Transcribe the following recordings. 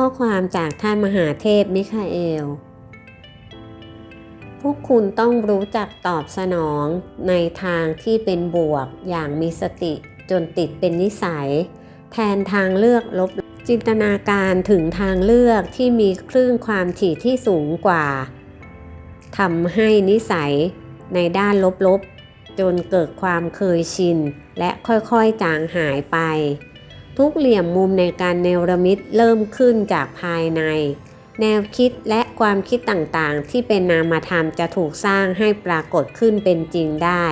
ข้อความจากท่านมหาเทพมิคาเอล พวกคุณต้องรู้จักตอบสนองในทางที่เป็นบวกอย่างมีสติจนติดเป็นนิสัย แทนทางเลือกลบจินตนาการถึงทางเลือกที่มีคลื่นความถี่ที่สูงกว่าทำให้นิสัยในด้านลบๆ จนเกิดความเคยชิน และค่อยๆจางหายไป ทุกเหลี่ยมมุมในการเนรมิตเริ่มขึ้นจากภายใน แนวคิดและความคิดต่างๆ ที่เป็นนามธรรมจะถูกสร้างให้ปรากฏขึ้นเป็นจริงได้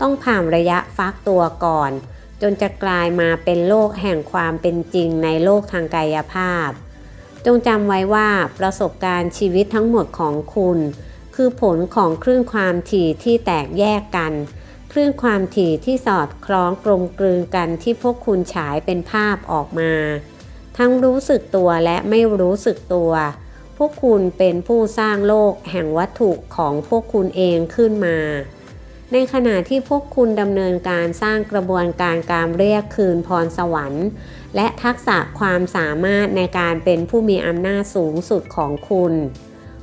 ต้องผ่านระยะฟักตัวก่อน จนจะกลายมาเป็นโลกแห่งความเป็นจริงในโลกทางกายภาพ จงจำไว้ว่าประสบการณ์ชีวิตทั้งหมดของคุณ คือผลของคลื่นความถี่ที่แตกแยกกัน ลื่นความถี่ที่สอดคล้องกลมกลืนกันที่พวกคุณฉายเป็นภาพออกมา ทั้งรู้สึกตัวและไม่รู้สึกตัว พวกคุณเป็นผู้สร้างโลกแห่งวัตถุของพวกคุณเองขึ้นมา ในขณะที่พวกคุณดำเนินการสร้างกระบวนการการเรียกคืนพรสวรรค์ และทักษะความสามารถในการเป็นผู้มีอำนาจสูงสุดของคุณ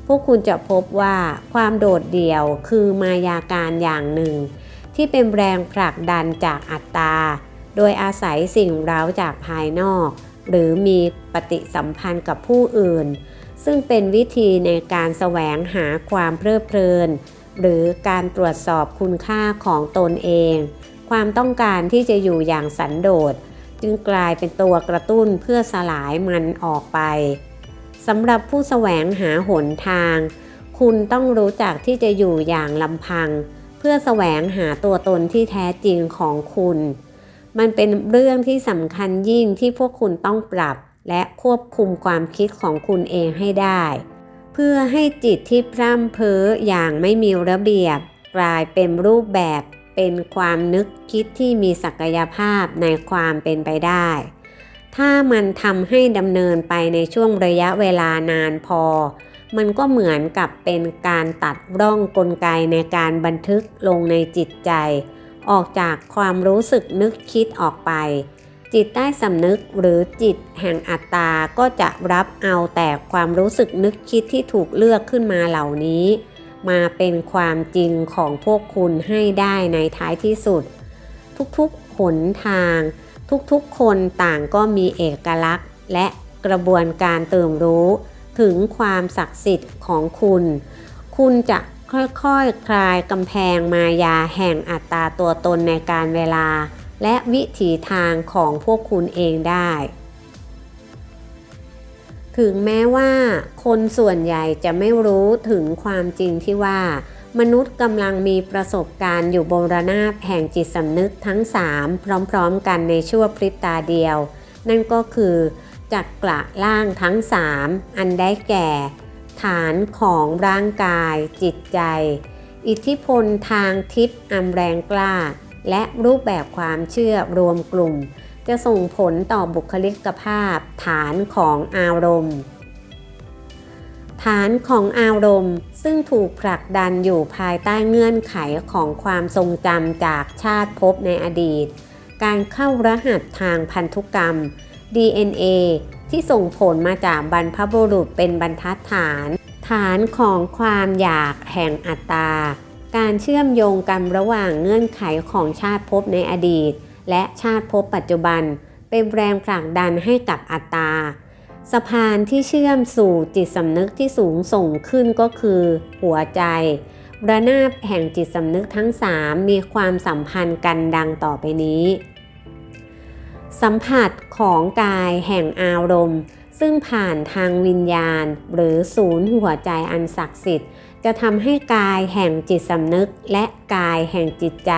พวกคุณจะพบว่าความโดดเดี่ยวคือมายาการอย่างหนึ่ง ที่เป็นแรงผลักดันจากอัตตา โดยอาศัยสิ่งเร้าจากภายนอก หรือมีปฏิสัมพันธ์กับผู้อื่น ซึ่งเป็นวิธีในการแสวงหาความเพลิดเพลิน หรือการตรวจสอบคุณค่าของตนเอง ความต้องการที่จะอยู่อย่างสันโดษ จึงกลายเป็นตัวกระตุ้นเพื่อสลายมันออกไปสำหรับผู้แสวงหาหนทาง คุณต้องรู้จักที่จะอยู่อย่างลำพัง พื่อแสวงหาตัวตนที่แท้จริงของคุณ มันเป็นเรื่องที่สำคัญยิ่งที่พวกคุณต้องปรับ และควบคุมความคิดของคุณเองให้ได้ เพื่อให้จิตที่พร่ำเพ้ออย่างไม่มีระเบียบ กลายเป็นรูปแบบเป็นความนึกคิดที่มีศักยภาพในความเป็นไปได้ ถ้ามันทำให้ดำเนินไปในช่วงระยะเวลานานพอ มันก็เหมือนกับเป็นการตัดร่องกลไกในการบันทึกลงในจิตใจ ออกจากความรู้สึกนึกคิดออกไป จิตใต้สำนึกหรือจิตแห่งอัตตาก็จะรับเอาแต่ความรู้สึกนึกคิดที่ถูกเลือกขึ้นมาเหล่านี้ มาเป็นความจริงของพวกคุณให้ได้ในท้ายที่สุด ทุกๆหนทาง ทุกๆคนต่างก็มีเอกลักษณ์ และกระบวนการเติมรู้ ถึงความศักดิ์สิทธิ์ของคุณ คุณจะค่อยๆคลายกำแพงมายาแห่งอัตตาตัวตนในการเวลา และวิถีทางของพวกคุณเองได้ ถึงแม้ว่าคนส่วนใหญ่จะไม่รู้ถึงความจริงที่ว่า มนุษย์กำลังมีประสบการณ์อยู่บนระนาบแห่งจิตสำนึกทั้ง 3 พร้อมๆ กันในชั่วพริบตาเดียว นั่นก็คือ จักกระล่างทั้ง3อันได้แก่ ฐานของร่างกาย จิตใจ อิทธิพลทางทิพย์อันแรงกล้า และรูปแบบความเชื่อรวมกลุ่ม จะส่งผลต่อบุคลิกภาพ ฐานของอารมณ์ฐานของอารมณ์ซึ่งถูกผลักดันอยู่ภายใต้เงื่อนไขของความทรงจำจากชาติภพในอดีต การเข้ารหัสทางพันธุกรรม DNA ที่ส่งผลมาจากบรรพบุรุษเป็นบรรทัดฐาน ฐานของความอยากแห่งอัตตา การเชื่อมโยงกันระหว่างเงื่อนไขของชาติภพในอดีต และชาติภพปัจจุบัน เป็นแรงผลักดันให้กับอัตตาสะพานที่เชื่อมสู่จิตสำนึกที่สูงส่งขึ้นก็คือ หัวใจระนาบแห่งจิตสำนึกทั้งสามมีความสัมพันธ์กันดังต่อไปนี้ สัมผัสของกายแห่งอารมณ์ ซึ่งผ่านทางวิญญาณ หรือศูนย์หัวใจอันศักดิ์สิทธิ์ จะทำให้กายแห่งจิตสำนึกและกายแห่งจิตใจ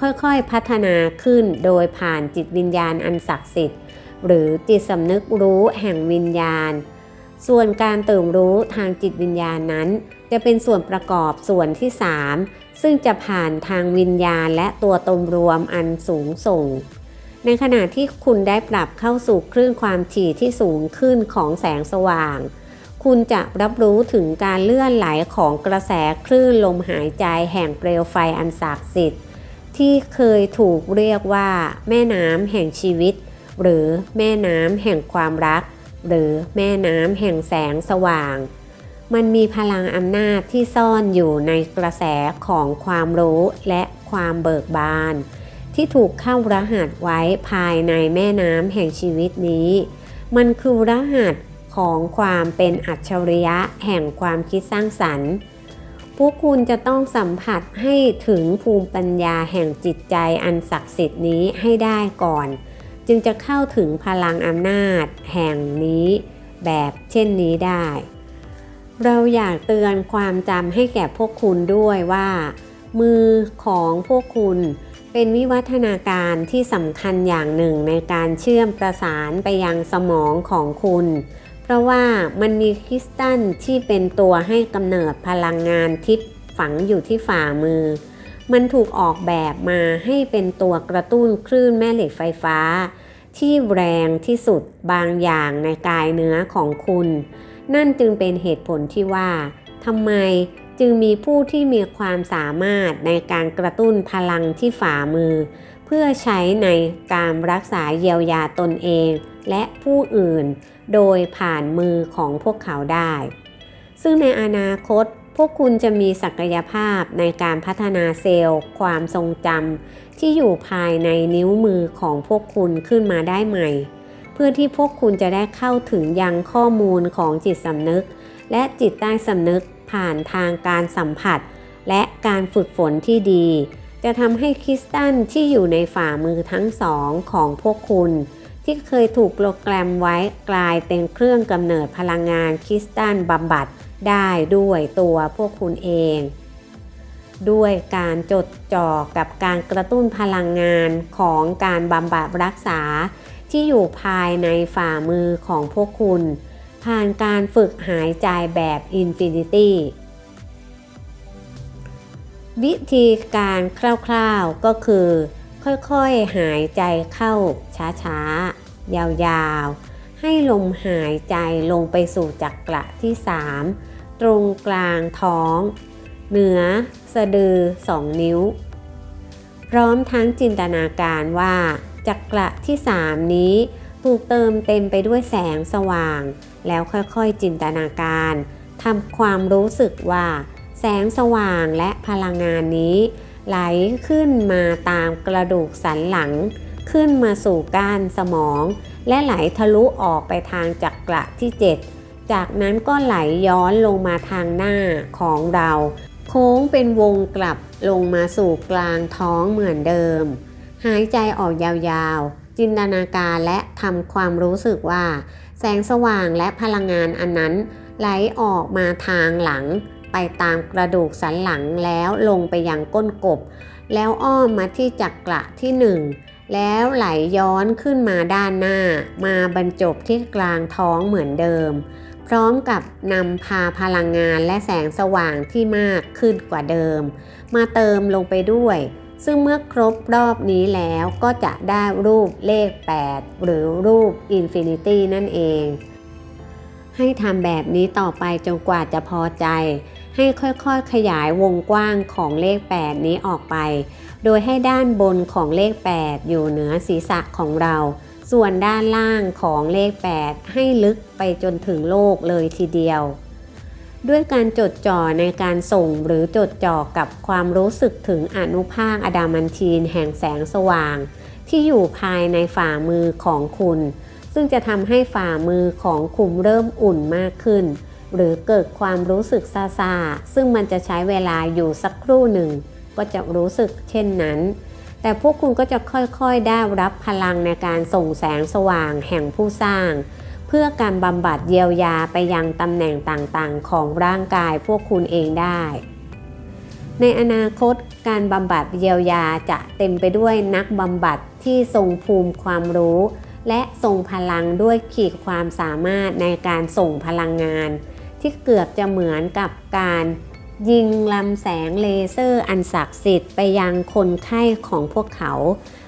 ค่อยๆพัฒนาขึ้นโดยผ่านจิตวิญญาณอันศักดิ์สิทธิ์ หรือจิตสำนึกรู้แห่งวิญญาณ ส่วนการตื่นรู้ทางจิตวิญญาณนั้น จะเป็นส่วนประกอบส่วนที่ 3 ซึ่งจะผ่านทางวิญญาณและตัวตนรวมอันสูงส่ง ในขณะที่คุณได้ปรับเข้าสู่คลื่นความถี่ที่สูงขึ้นของแสงสว่าง คุณจะรับรู้ถึงการเลื่อนไหลของกระแสคลื่นลมหายใจแห่งเปลวไฟอันศักดิ์สิทธิ์ที่เคยถูกเรียกว่า แม่น้ำแห่งชีวิต หรือแม่น้ำแห่งความรัก หรือแม่น้ำแห่งแสงสว่าง มันมีพลังอำนาจที่ซ่อนอยู่ในกระแสของความรู้และความเบิกบาน ที่ถูกเข้ารหัสไว้ภายในแม่น้ำแห่งชีวิตนี้ มันคือรหัสของความเป็นอัจฉริยะแห่งความคิดสร้างสรรค์ พวกคุณจะต้องสัมผัสให้ถึงภูมิปัญญาแห่งจิตใจอันศักดิ์สิทธิ์นี้ให้ได้ก่อน จึงจะเข้าถึงพลังอำนาจแห่งนี้แบบเช่นนี้ได้ เราอยากเตือนความจำให้แก่พวกคุณด้วยว่า มือของพวกคุณ เป็นวิวัฒนาการที่สำคัญอย่างหนึ่งในการเชื่อมประสานไปยังสมองของคุณ เพราะว่ามันมีคริสตัลที่เป็นตัวให้กำเนิดพลังงานทิพย์ฝังอยู่ที่ฝ่ามือ มันถูกออกแบบมาให้เป็นตัวกระตุ้นคลื่นแม่เหล็กไฟฟ้า ที่แรงที่สุดบางอย่างในกายเนื้อของคุณ นั่นจึงเป็นเหตุผลที่ว่าทำไม จึงมีผู้ที่มีความสามารถในการกระตุ้นพลังที่ฝ่ามือ เพื่อใช้ในการรักษาเยียวยาตนเอง และผู้อื่น โดยผ่านมือของพวกเขาได้ ซึ่งในอนาคตพวกคุณจะมีศักยภาพในการพัฒนาเซลล์ ความทรงจำที่อยู่ภายในนิ้วมือของพวกคุณขึ้นมาได้ใหม่ เพื่อที่พวกคุณจะได้เข้าถึงยังข้อมูลของจิตสำนึก และจิตใต้สำนึก ผ่านทางการสัมผัส และการฝึกฝนที่ดี จะทำให้คริสตัลที่อยู่ในฝ่ามือทั้งสองของพวกคุณ ที่เคยถูกโปรแกรมไว้กลายเป็นเครื่องกำเนิดพลังงานคริสตัลบำบัดได้ด้วยตัวพวกคุณเอง ด้วยการจดจ่อกับการกระตุ้นพลังงานของการบำบัดรักษาที่อยู่ภายในฝ่ามือของพวกคุณ ผ่านการฝึกหายใจแบบอินฟินิตี้วิธีการคร่าวๆก็คือ ค่อยๆหายใจเข้าช้าๆ ยาวๆ ให้ลมหายใจลงไปสู่จักระที่ 3 ตรงกลางท้อง เหนือสะดือสองนิ้ว พร้อมทั้งจินตนาการว่าจักระที่ 3 นี้ถูกเติมเต็มไปด้วยแสงสว่าง แล้วค่อยๆจินตนาการทำความรู้สึกว่า แสงสว่างและพลังงานนี้ ไหลขึ้นมาตามกระดูกสันหลัง ขึ้นมาสู่ก้านสมอง และไหลทะลุออกไปทางจักระที่ 7 จากนั้นก็ไหลย้อนลงมาทางหน้าของเรา โค้งเป็นวงกลับลงมาสู่กลางท้องเหมือนเดิม หายใจออกยาวๆ จินตนาการและทำความรู้สึกว่า แสงสว่างและพลังงานอันนั้น ไหลออกมาทางหลัง ไปตามกระดูกสันหลังแล้วลงไปยังก้นกบ แล้วอ้อมมาที่จักระที่หนึ่งแล้วไหลย้อนขึ้นมาด้านหน้า มาบรรจบที่กลางท้องเหมือนเดิม พร้อมกับนำพาพลังงานและแสงสว่างที่มากขึ้นกว่าเดิม มาเติมลงไปด้วย ซึ่งเมื่อครบรอบนี้แล้วก็จะได้รูปเลข 8 หรือรูปอินฟินิตี้นั่นเอง ให้ทำแบบนี้ต่อไปจนกว่าจะพอใจ ให้ค่อยๆขยายวงกว้างของเลข 8 นี้ออกไป โดยให้ด้านบนของเลข 8 อยู่เหนือศีรษะของเรา ส่วนด้านล่างของเลข 8 ให้ลึกไปจนถึงโลกเลยทีเดียว ด้วยการจดจ่อในการส่งหรือจดจ่อกับความรู้สึกถึงอนุภาคอะดามันทีนแห่งแสงสว่าง ที่อยู่ภายในฝ่ามือของคุณ ซึ่งจะทำให้ฝ่ามือของคุณเริ่มอุ่นมากขึ้น หรือเกิดความรู้สึกซาซาซึ่งมันจะใช้เวลาอยู่สักครู่หนึ่ง ก็จะรู้สึกเช่นนั้น แต่พวกคุณก็จะค่อยๆได้รับพลังในการส่งแสงสว่างแห่งผู้สร้าง เพื่อการบำบัดเยียวยาไปยังตำแหน่งต่างๆ ของร่างกายพวกคุณเองได้ ในอนาคตการบำบัดเยียวยาจะเต็มไปด้วยนักบำบัดที่ทรงภูมิความรู้ และทรงพลังด้วยขีดความสามารถในการส่งพลังงาน ที่เกือบจะเหมือนกับการยิงลำแสงเลเซอร์อันศักดิ์สิทธิ์ไปยังคนไข้ของพวกเขา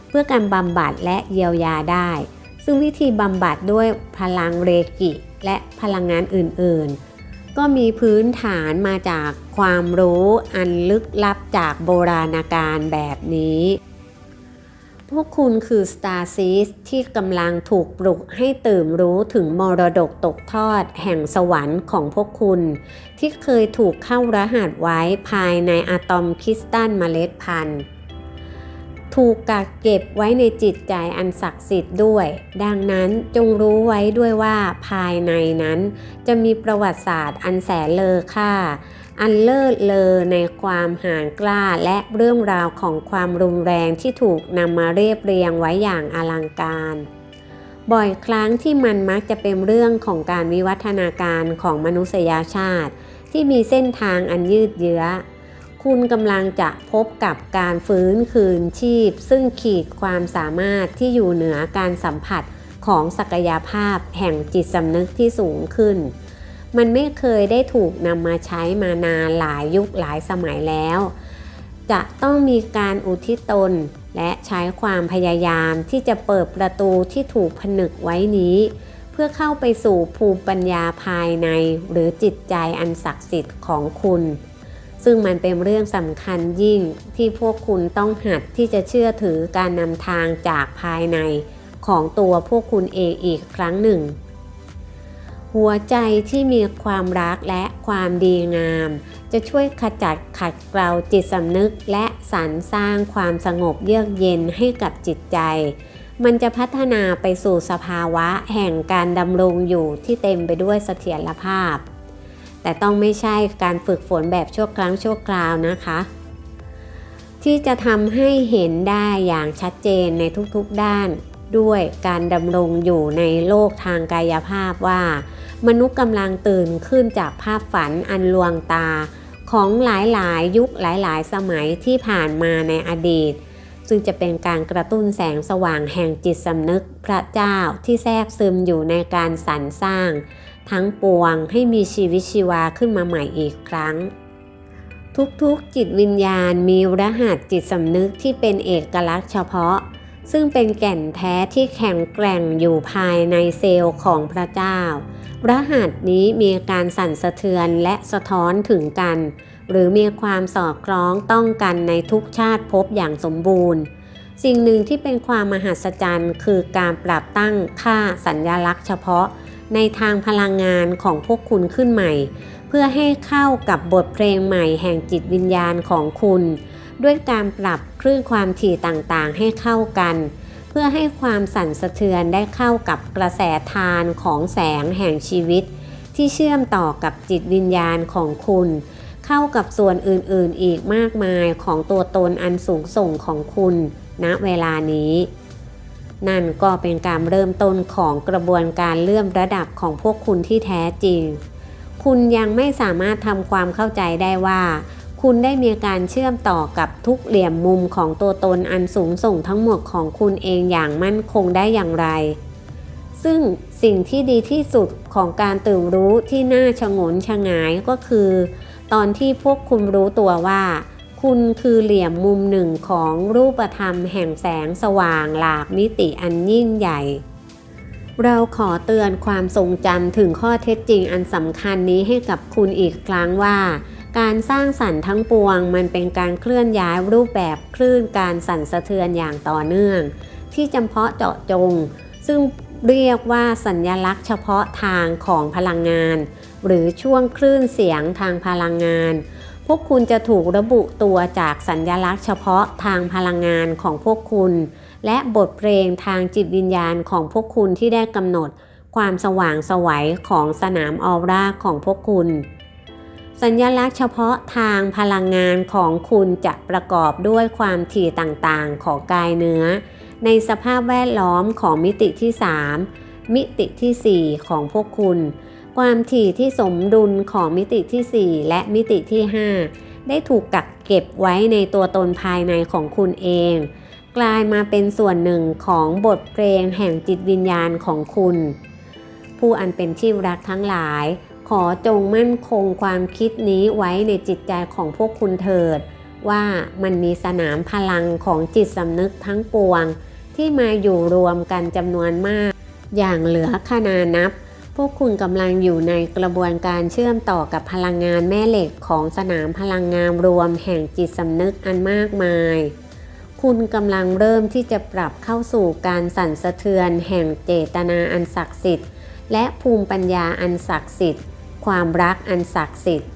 เพื่อการบำบัดและเยียวยาได้ ซึ่งวิธีบำบัดด้วยพลังเรกิ และพลังงานอื่นๆ ก็มีพื้นฐานมาจากความรู้อันลึกลับจากโบราณกาลแบบนี้ พวกคุณคือสตาร์ซีสที่กำลังถูกปลุกให้ตื่นรู้ถึงมรดกตกทอดแห่งสวรรค์ของพวกคุณ ที่เคยถูกเข้ารหัสไว้ภายในอะตอมคริสตัลเมล็ดพันธุ์ ถูกกักเก็บไว้ในจิตใจอันศักดิ์สิทธิ์ด้วย ดังนั้นจงรู้ไว้ด้วยว่าภายในนั้น จะมีประวัติศาสตร์อันแสนเลอค่า อันเลิศเลอในความหานกล้าและเรื่องราวของความรุนแรงที่ถูกนำมาเรียบเรียงไว้อย่างอลังการ บ่อยครั้งที่มันมักจะเป็นเรื่องของการวิวัฒนาการของมนุษยชาติ ที่มีเส้นทางอันยืดเยื้อ คุณกำลังจะพบกับการฟื้นคืนชีพ ซึ่งขีดความสามารถที่อยู่เหนือการสัมผัสของศักยภาพแห่งจิตสำนึกที่สูงขึ้น มันไม่เคยได้ถูกนำมาใช้มานานหลายยุคหลายสมัยแล้ว จะต้องมีการอุทิศตน และใช้ความพยายามที่จะเปิดประตูที่ถูกผนึกไว้นี้ เพื่อเข้าไปสู่ภูมิปัญญาภายในหรือจิตใจอันศักดิ์สิทธิ์ของคุณ ซึ่งมันเป็นเรื่องสำคัญยิ่งที่พวกคุณต้องหัดที่จะเชื่อถือการนำทางจากภายในของตัวพวกคุณเองอีกครั้งหนึ่ง หัวใจที่มีความรักและความดีงาม จะช่วยขจัดขัดเกลาจิตสำนึกและสรรสร้างความสงบเยือกเย็นให้กับจิตใจ มันจะพัฒนาไปสู่สภาวะแห่งการดำรงอยู่ที่เต็มไปด้วยเสถียรภาพ แต่ต้องไม่ใช่การฝึกฝนแบบชั่วครั้งชั่วคราวนะคะ ที่จะทำให้เห็นได้อย่างชัดเจนในทุกๆด้านด้วยการดำรงอยู่ในโลกทางกายภาพว่า มนุษย์กำลังตื่นขึ้นจากภาพฝันอันลวงตา ของหลายๆ ยุคหลายๆ สมัยที่ผ่านมาในอดีต ซึ่งจะเป็นการกระตุ้นแสงสว่างแห่งจิตสำนึกพระเจ้าที่แทรกซึมอยู่ในการสรรสร้าง ทั้งปวงให้มีชีวิตชีวาขึ้นมาใหม่อีกครั้ง ทุกๆจิตวิญญาณมีรหัสจิตสำนึกที่เป็นเอกลักษณ์เฉพาะ ซึ่งเป็นแก่นแท้ที่แข็งแกร่งอยู่ภายในเซลล์ของพระเจ้า รหัสนี้มีการสั่นสะเทือนและสะท้อนถึงกัน หรือมีความสอดคล้องต้องกันในทุกชาติภพอย่างสมบูรณ์สิ่งหนึ่งที่เป็นความมหัศจรรย์ คือการปรับตั้งค่าสัญญลักษณ์เฉพาะ ในทางพลังงานของพวกคุณขึ้นใหม่ เพื่อให้เข้ากับบทเพลงใหม่แห่งจิตวิญญาณของคุณ ด้วยการปรับคลื่นความถี่ต่างๆ ให้เข้ากัน เพื่อให้ความสั่นสะเทือนได้เข้ากับกระแสทานของแสงแห่งชีวิต ที่เชื่อมต่อกับจิตวิญญาณของคุณ เข้ากับส่วนอื่นๆอีกมากมายของตัวตนอันสูงส่งของคุณณเวลานี้ นั่นก็เป็นการเริ่มต้นของกระบวนการเลื่อมระดับของพวกคุณที่แท้จริง คุณยังไม่สามารถทำความเข้าใจได้ว่า คุณได้มีการเชื่อมต่อกับทุกเหลี่ยมมุมของตัวตนอันสูงส่งทั้งหมดของคุณเองอย่างมั่นคงได้อย่างไร ซึ่งสิ่งที่ดีที่สุดของการตื่นรู้ที่น่าชงนชงายก็คือ ตอนที่พวกคุณรู้ตัวว่า คุณคือเหลี่ยมมุมหนึ่งของรูปธรรมแห่งแสงสว่างหลากมิติอันยิ่งใหญ่ เราขอเตือนความทรงจำถึงข้อเท็จจริงอันสำคัญนี้ให้กับคุณอีกครั้งว่า การสร้างสรรค์ทั้งปวงมันเป็นการเคลื่อนย้ายรูปแบบคลื่นการสั่นสะเทือนอย่างต่อเนื่อง ที่จำเพาะเจาะจง ซึ่งเรียกว่าสัญญลักษณ์เฉพาะทางของพลังงาน หรือช่วงคลื่นเสียงทางพลังงาน วกคุณจะถูกระบุตัวจากสัญญลักษณ์เฉพาะทางพลังงานของพวกคุณ และบทเพลงทางจิตวิญญาณของพวกคุณที่ได้กำหนดความสว่างสวัยของสนามออร่าของพวกคุณ สัญญลักษณ์เฉพาะทางพลังงานของคุณจะประกอบด้วยความถี่ต่างๆของกายเนื้อ ในสภาพแวดล้อมของมิติที่ 3 มิติที่ 4 ของพวกคุณ ความถี่ที่สมดุลของมิติที่ 4 และมิติที่ 5 ได้ถูกกักเก็บไว้ในตัวตนภายในของคุณเอง กลายมาเป็นส่วนหนึ่งของบทเพลงแห่งจิตวิญญาณของคุณ ผู้อันเป็นที่รักทั้งหลาย ขอจงมั่นคงความคิดนี้ไว้ในจิตใจของพวกคุณเถิด ว่ามันมีสนามพลังของจิตสำนึกทั้งปวง ที่มาอยู่รวมกันจำนวนมาก อย่างเหลือขนานับ พวกคุณกำลังอยู่ในกระบวนการเชื่อมต่อกับพลังงานแม่เหล็กของสนามพลังงานรวมแห่งจิตสำนึกอันมากมาย คุณกำลังเริ่มที่จะปรับเข้าสู่การสั่นสะเทือนแห่งเจตนาอันศักดิ์สิทธิ์ และภูมิปัญญาอันศักดิ์สิทธิ์ ความรักอันศักดิ์สิทธิ์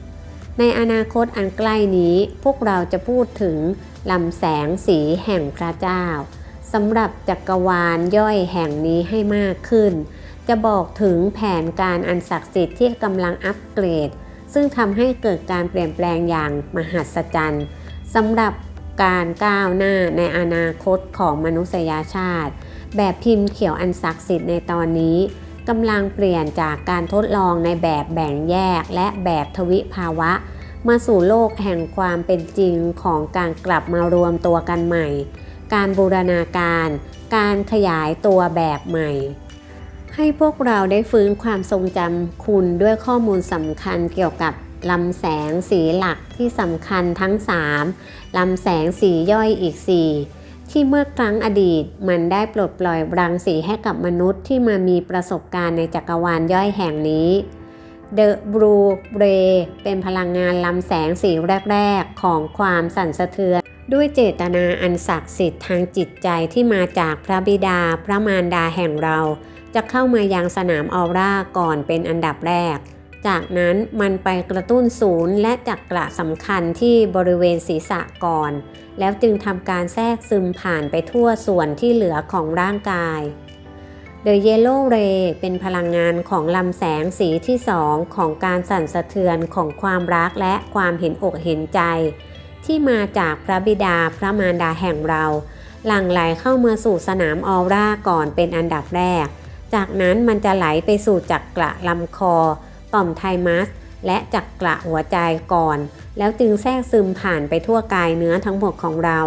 ในอนาคตอันใกล้นี้พวกเราจะพูดถึงลำแสงสีแห่งพระเจ้าสำหรับจักรวาลย่อยแห่งนี้ให้มากขึ้น จะบอกถึงแผนการอันศักดิ์สิทธิ์ที่กำลังอัปเกรด ซึ่งทำให้เกิดการเปลี่ยนแปลงอย่างมหัศจรรย์สำหรับการก้าวหน้าในอนาคตของมนุษยชาติ แบบพิมพ์เขียวอันศักดิ์สิทธิ์ในตอนนี้กำลังเปลี่ยนจากการทดลองในแบบแบ่งแยกและแบบทวิภาวะ มาสู่โลกแห่งความเป็นจริงของการกลับมารวมตัวกันใหม่ การบูรณาการ การขยายตัวแบบใหม่ ให้พวกเราได้ฟื้นความทรงจำคุณด้วยข้อมูลสำคัญเกี่ยวกับลำแสงสีหลักที่สำคัญทั้ง 3ลำแสงสีย่อยอีก 4 ที่เมื่อครั้งอดีตมันได้ปลดปล่อยรังสีให้กับมนุษย์ที่มามีประสบการณ์ในจักรวาลย่อยแห่งนี้ The Blue Ray เป็นพลังงานลำแสงสีแรก ๆ ของความสั่นสะเทือน ด้วยเจตนาอันศักดิ์สิทธิ์ทางจิตใจที่มาจากพระบิดาพระมารดาแห่งเรา จะเข้ามายังสนามออร่าก่อนเป็นอันดับแรก จากนั้นมันไปกระตุ้นศูนย์และจักระสำคัญที่บริเวณศีรษะก่อน แล้วจึงทำการแทรกซึมผ่านไปทั่วส่วนที่เหลือของร่างกาย The Yellow Ray เป็นพลังงานของลำแสงสีที่สองของการสั่นสะเทือนของความรักและความเห็นอกเห็นใจ ที่มาจากพระบิดาพระมารดาแห่งเรา หลั่งไหลเข้ามาสู่สนามออร่าก่อนเป็นอันดับแรก จากนั้นมันจะไหลไปสู่จักระลำคอ ต่อมไทมัส และจักระหัวใจก่อน แล้วจึงแทรกซึมผ่านไปทั่วกายเนื้อทั้งหมดของเรา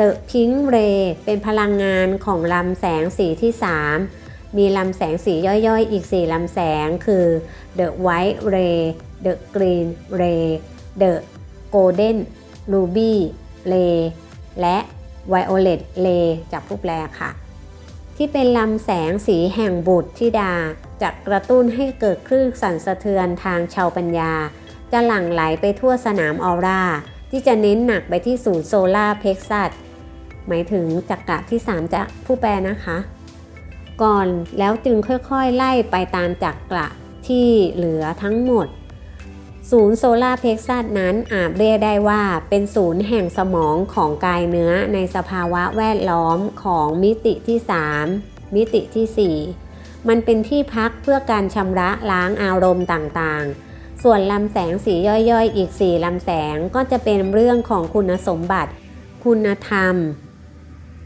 The Pink Ray เป็นพลังงานของลำแสงสีที่ 3 มีลำแสงสีย่อยๆ อีก 4 ลำแสงคือ The White Ray The Green Ray The Golden Ruby Ray และ Violet Ray จากผู้แปลค่ะ ที่เป็นลำแสงสีแห่งบุตรธิดาจะกระตุ้นให้เกิดคลื่นสั่นสะเทือนทางชาวปัญญา จะหลั่งไหลไปทั่วสนามออร่า ที่จะเน้นหนักไปที่ศูนย์โซลาร์เพ็กซัส หมายถึงจักระที่ 3 จะผู้แปลนะคะ ก่อนแล้วจึงค่อยๆ ไล่ไปตามจักระที่เหลือทั้งหมด ศูนย์โซลาเพกซัสนั้นอาจเรียกได้ว่าเป็นศูนย์แห่งสมองของกายเนื้อในสภาวะแวดล้อมของมิติที่ 3 มิติที่ 4 มันเป็นที่พักเพื่อการชำระล้างอารมณ์ต่างๆส่วนลำแสงสีย่อยๆ อีก 4 ลำแสงก็จะเป็นเรื่องของคุณสมบัติ คุณธรรม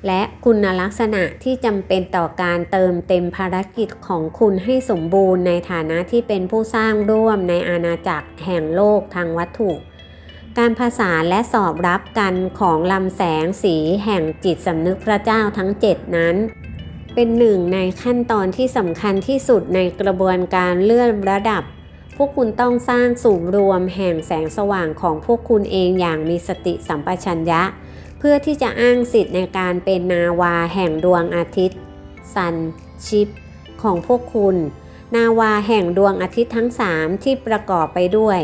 และคุณลักษณะที่จำเป็นต่อการเติมเต็มภารกิจของคุณให้สมบูรณ์ในฐานะที่เป็นผู้สร้างร่วมในอาณาจักรแห่งโลกทางวัตถุ การผสานและสอบรับกันของลำแสงสีแห่งจิตสำนึกพระเจ้าทั้ง7นั้น เป็นหนึ่งในขั้นตอนที่สำคัญที่สุดในกระบวนการเลื่อนระดับ พวกคุณต้องสร้างสูงรวมแห่งแสงสว่างของพวกคุณเองอย่างมีสติสัมปชัญญะ เพื่อที่จะอ้างสิทธิ์ในการเป็นนาวาแห่งดวงอาทิตย์ ซัน ชิป ของพวกคุณ นาวาแห่งดวงอาทิตย์ทั้ง3ที่ประกอบไปด้วย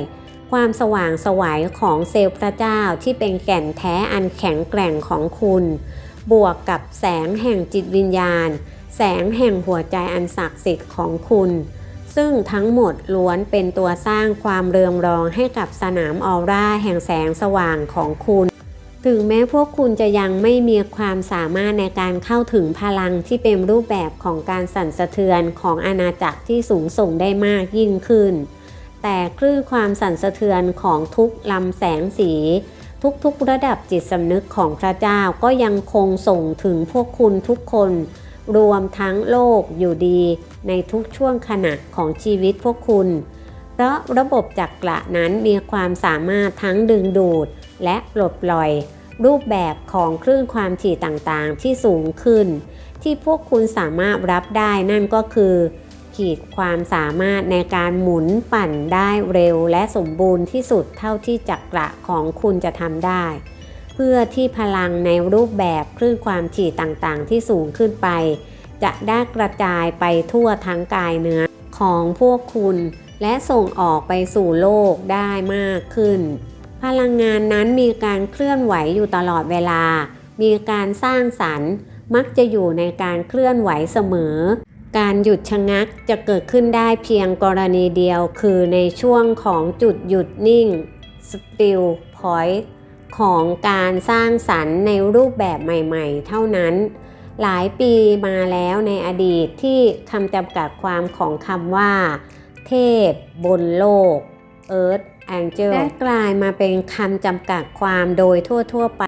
ความสว่างสวัยของเซลล์พระเจ้าที่เป็นแก่นแท้อันแข็งแกร่งของคุณ บวกกับแสงแห่งจิตวิญญาณ แสงแห่งหัวใจอันศักดิ์สิทธิ์ของคุณซึ่งทั้งหมดล้วนเป็นตัวสร้างความเรืองรองให้กับสนามออร่าแห่งแสงสว่างของคุณ ถึงแม้พวกคุณจะยังไม่มีความสามารถในการเข้าถึงพลังที่เป็นรูปแบบของการสั่นสะเทือนของอาณาจักรที่สูงส่งได้มากยิ่งขึ้น แต่คลื่นความสั่นสะเทือนของทุกลำแสงสี ทุกๆระดับจิตสำนึกของพระเจ้าก็ยังคงส่งถึงพวกคุณทุกคน รวมทั้งโลกอยู่ดี ในทุกช่วงขณะของชีวิตพวกคุณ เพราะระบบจักระนั้นมีความสามารถทั้งดึงดูดและปลดปล่อย รูปแบบของคลื่นความถี่ต่างๆ ที่สูงขึ้น ที่พวกคุณสามารถรับได้นั่นก็คือ ขีดความสามารถในการหมุนปั่นได้เร็วและสมบูรณ์ที่สุดเท่าที่จักระของคุณจะทำได้ เพื่อที่พลังในรูปแบบคลื่นความถี่ต่างๆ ที่สูงขึ้นไป จะได้กระจายไปทั่วทั้งกายเนื้อของพวกคุณ และส่งออกไปสู่โลกได้มากขึ้น พลังงานนั้นมีการเคลื่อนไหวอยู่ตลอดเวลา มีการสร้างสรรค์ มักจะอยู่ในการเคลื่อนไหวเสมอ การหยุดชะงักจะเกิดขึ้นได้เพียงกรณีเดียวคือในช่วงของจุดหยุดนิ่ง still point ของการสร้างสรรค์ในรูปแบบใหม่ๆ เท่านั้น หลายปีมาแล้วในอดีตที่คำจำกัดความของคำว่า เทพบนโลก Earth Angel ได้กลายมาเป็นคำจำกัดความโดยทั่ว ๆ ไป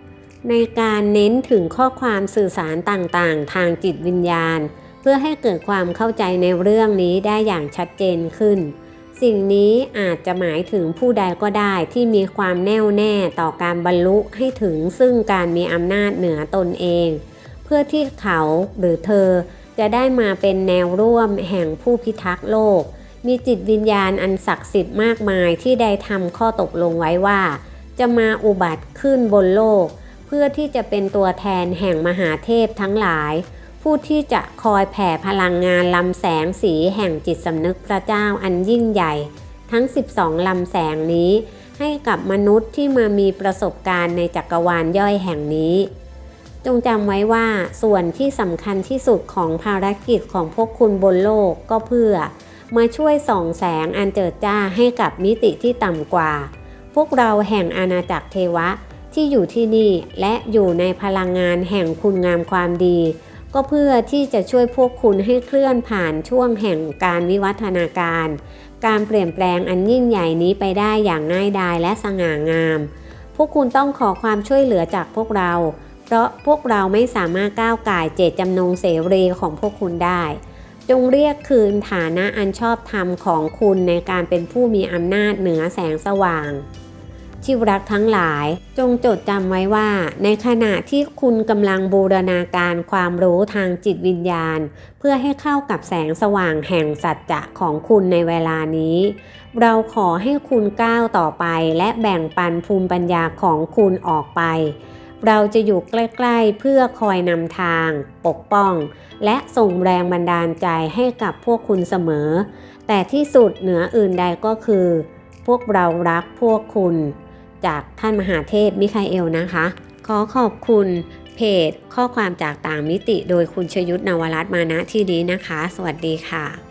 ในการเน้นถึงข้อความสื่อสารต่างๆ ทางจิตวิญญาณ เพื่อให้เกิดความเข้าใจในเรื่องนี้ได้อย่างชัดเจนขึ้น สิ่งนี้อาจจะหมายถึงผู้ใดก็ได้ที่มีความแน่วแน่ต่อการบรรลุให้ถึงซึ่งการมีอำนาจเหนือตนเอง เพื่อที่เขาหรือเธอจะได้มาเป็นแนวร่วมแห่งผู้พิทักษ์โลก มีจิตวิญญาณอันศักดิ์สิทธิ์มากมายที่ได้ทำข้อตกลงไว้ว่า จะมาอุบัติขึ้นบนโลก เพื่อที่จะเป็นตัวแทนแห่งมหาเทพทั้งหลาย ผู้ที่จะคอยแผ่พลังงานลำแสงสีแห่งจิตสำนึกพระเจ้าอันยิ่งใหญ่ ทั้ง 12 ลำแสงนี้ ให้กับมนุษย์ที่มามีประสบการณ์ในจักรวาลย่อยแห่งนี้ จงจำไว้ว่าส่วนที่สำคัญที่สุดของภารกิจของพวกคุณบนโลกก็เพื่อ มาช่วยส่องแสงอันเจิดจ้าให้กับมิติที่ต่ำกว่า พวกเราแห่งอาณาจักรเทวะที่อยู่ที่นี่และอยู่ในพลังงานแห่งคุณงามความดี ก็เพื่อที่จะช่วยพวกคุณให้เคลื่อนผ่านช่วงแห่งการวิวัฒนาการ การเปลี่ยนแปลงอันยิ่งใหญ่นี้ไปได้อย่างง่ายดายและสง่างาม พวกคุณต้องขอความช่วยเหลือจากพวกเรา เพราะพวกเราไม่สามารถก้าวไก่เจตจำนงเสรีของพวกคุณได้ จงเรียกคืนฐานะอันชอบธรรมของคุณในการเป็นผู้มีอำนาจเหนือแสงสว่าง ที่รักทั้งหลายจงจดจำไว้ว่า ในขณะที่คุณกำลังบูรณาการความรู้ทางจิตวิญญาณ เพื่อให้เข้ากับแสงสว่างแห่งสัจจะของคุณในเวลานี้ เราขอให้คุณก้าวต่อไปและแบ่งปันภูมิปัญญาของคุณออกไป เราจะอยู่ใกล้ๆเพื่อคอยนำทาง ปกป้อง และส่งแรงบันดาลใจให้กับพวกคุณเสมอ แต่ที่สุดเหนืออื่นใดก็คือ พวกเรารักพวกคุณ จากท่านมหาเทพมิคาเอลนะคะ ขอขอบคุณเพจข้อความจากต่างมิติโดยคุณชยุทธนวรัตน์มาณที่นี้นะคะ สวัสดีค่ะ